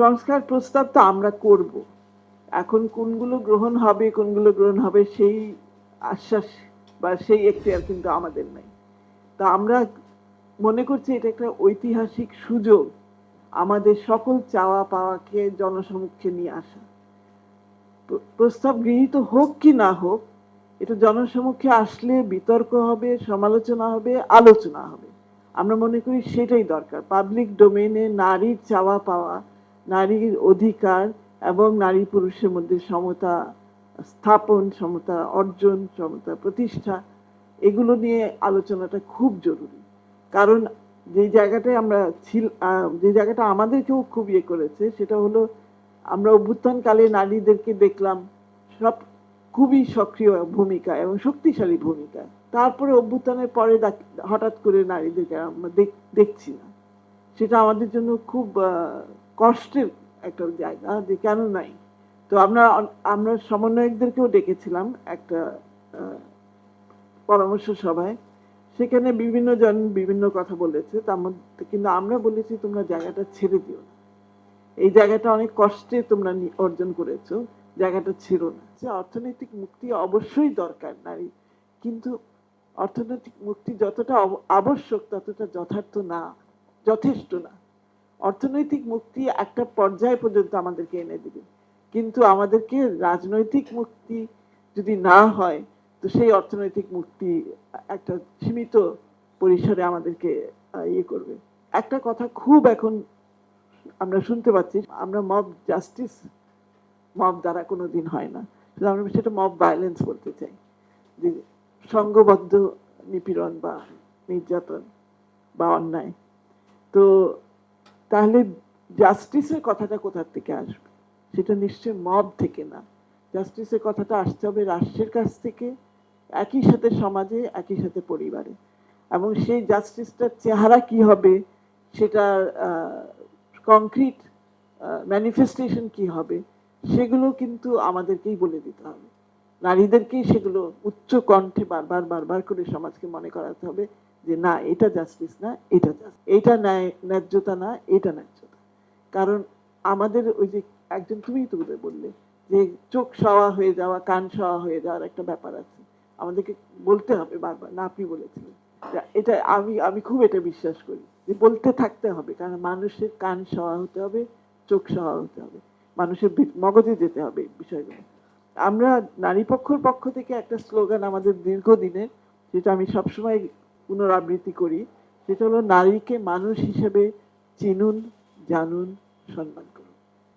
সংস্কার প্রস্তাব তো আমরা করব। এখন কোনগুলো গ্রহণ হবে, কোনগুলো গ্রহণ হবে সেই আশ্বাস বা সেই এখতিয়ার কিন্তু আমাদের নাই। তা আমরা মনে করছি এটা একটা ঐতিহাসিক সুযোগ, আমাদের সকল চাওয়া পাওয়াকে জনসমক্ষে নিয়ে আসা। প্রস্তাব গৃহীত হোক কি না হোক, এটা জনসমক্ষে আসলে বিতর্ক হবে, সমালোচনা হবে, আলোচনা হবে। আমরা মনে করি সেটাই দরকার। পাবলিক ডোমেনে নারীর চাওয়া পাওয়া নারীর অধিকার এবং নারী পুরুষের মধ্যে সমতা স্থাপন, সমতা অর্জন, সমতা প্রতিষ্ঠা, এগুলো নিয়ে আলোচনাটা খুব জরুরি। কারণ যে জায়গাটায় আমরা ছিল যে জায়গাটা আমাদেরকেও খুব ইয়ে করেছে সেটা হলো আমরা অভ্যুত্থানকালে নারীদেরকে দেখলাম সব খুবই সক্রিয় ভূমিকা এবং শক্তিশালী ভূমিকা। তারপরে অভ্যুত্থানের পরে হঠাৎ করে নারীদেরকে আমরা দেখছি না। সেটা আমাদের জন্য খুব কষ্টের একটা জায়গা, যে কেন নাই? তো আমরা আমরা সমন্বয়কদেরকেও ডেকেছিলাম একটা পরামর্শ সভায়। সেখানে বিভিন্ন জন বিভিন্ন কথা বলেছে, তার মধ্যে কিন্তু আমরা বলেছি, তোমরা জায়গাটা ছেড়ে দিও এই জায়গাটা অনেক কষ্টে তোমরা অর্জন করেছ, জায়গাটা ছিল না। যে অর্থনৈতিক মুক্তি অবশ্যই দরকার নারী, কিন্তু অর্থনৈতিক মুক্তি যতটা আব- আবশ্যক, ততটা যথার্থ না, যথেষ্ট না। অর্থনৈতিক মুক্তি একটা পর্যায় পর্যন্ত আমাদেরকে এনে দিবে। কিন্তু আমাদেরকে রাজনৈতিক মুক্তি যদি না হয়, তো সেই অর্থনৈতিক মুক্তি একটা সীমিত পরিসরে আমাদেরকে ইয়ে করবে। একটা কথা খুব এখন আমরা শুনতে পাচ্ছি, আমরা মব জাস্টিস মব দ্বারা কোনো দিন হয় না। আমরা সেটা মব ভায়োলেন্স বলতে চাই। যে সংঘবদ্ধ নিপীড়ন বা নির্যাতন বা অন্যায়। তো তাহলে জাস্টিসের কথাটা কোথার থেকে আসবে? সেটা নিশ্চয় মব থেকে না। জাস্টিসের কথাটা আসতে হবে রাষ্ট্রের কাছ থেকে, একই সাথে সমাজে, একই সাথে পরিবারে। এবং সেই জাস্টিসটার চেহারা কি হবে, সেটার কংক্রিট ম্যানিফেস্টেশন কি হবে, সেগুলো কিন্তু আমাদেরকেই বলে দিতে হবে। নারীদেরকেই সেগুলো উচ্চ কণ্ঠে বারবার বারবার করে সমাজকে মনে করাতে হবে যে, না, এটা জাস্টিস না, এটা এটা ন্যায়, ন্যায্যতা না, এটা ন্যায্যতা। কারণ আমাদের ওই যে একজন, তুমিই তো বললে, যে চোখ সওয়া হয়ে যাওয়া, কান সওয়া হয়ে যাওয়ার একটা ব্যাপার আছে। আমাদেরকে বলতে হবে বারবার, না, আপনি বলেছিলেন। এটা আমি আমি খুব এটা বিশ্বাস করি যে, বলতে থাকতে হবে। কারণ মানুষের কান সওয়া হতে হবে, চোখ সওয়া হতে হবে। মানুষের মগজে যেতে হবে বিষয়গুলো। আমরা নারী পক্ষর পক্ষ থেকে একটা স্লোগান আমাদের দীর্ঘদিনের যেটা আমি সবসময় পুনরাবৃত্তি করি, সেটা হলো নারীকে মানুষ হিসেবে চিনুন, জানুন, সম্মান করুন।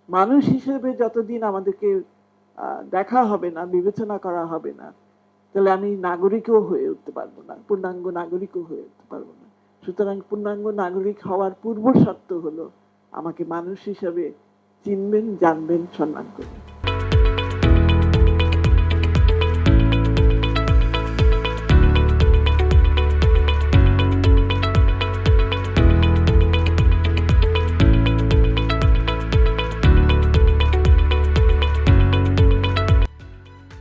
মানুষ হিসেবে যতদিন আমাদেরকে দেখা হবে না, বিবেচনা করা হবে না, তাহলে আমি নাগরিকও হয়ে উঠতে পারব না, পূর্ণাঙ্গ নাগরিকও হয়ে উঠতে পারব না। সুতরাং পূর্ণাঙ্গ নাগরিক হওয়ার পূর্ব শর্ত হলো আমাকে মানুষ হিসেবে চিনবেন, জানবেন, সম্মান করবেন।